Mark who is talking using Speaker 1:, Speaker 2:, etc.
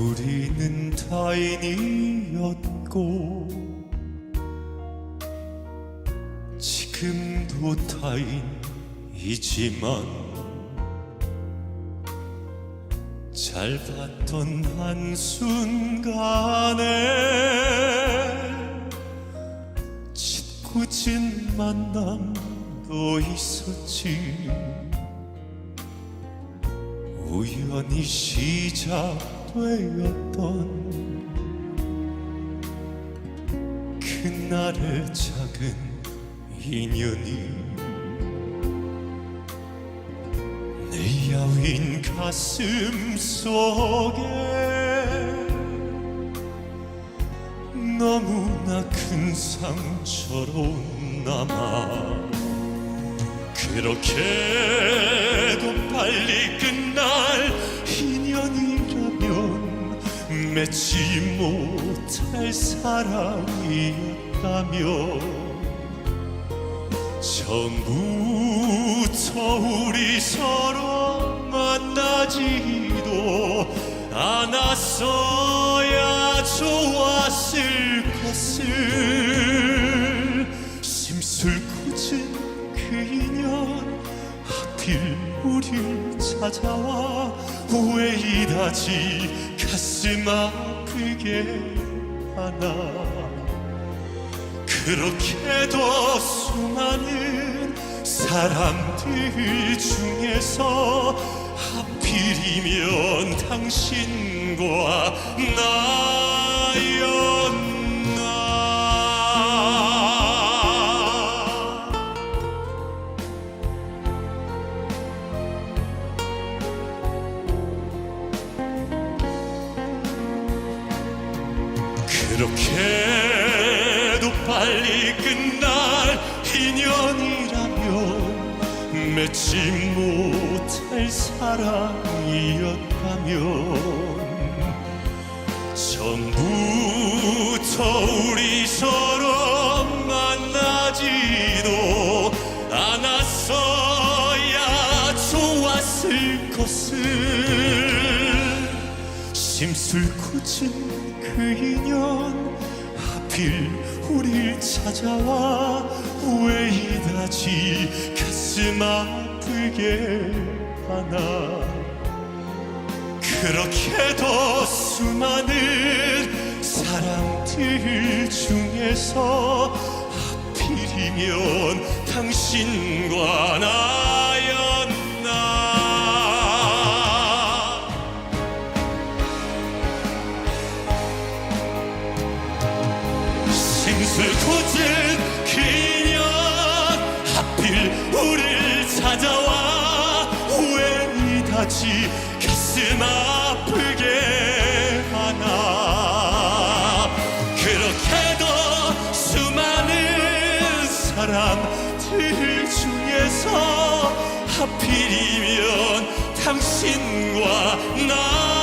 Speaker 1: 우리는 타인이었고 지금도 타인이지만 잘 봤던 한순간에 짓궂은 만남도 있었지. 우연히 시작 되었던 그날의 작은 인연이 내 야윈 가슴 속에 너무나 큰 상처로 남아 그렇게도 빨리 맺지 못할 사랑이었다며 처음부터 우리 서로 만나지도 않았어야 좋았을 것을. 심술궂은 그 인연 하필 우릴 찾아와 왜 이다지 가슴 아프게 하나. 그렇게도 수많은 사람들 중에서 하필이면 당신과 나였나 그렇게도 빨리 끝날 인연이라면 맺지 못할 사랑이었다면 전부터 우리 서로 만나지도 않았어야 좋았을 것을 심술궂은 그 인연 하필 우릴 찾아와 왜 이다지 가슴 아프게 하나. 그렇게도 수많은 사람들 중에서 하필이면 당신과 나였나 굳은 그년 하필 우릴 찾아와 왜 이다지 가슴 아프게 하나. 그렇게도 수많은 사람들 중에서 하필이면 당신과 나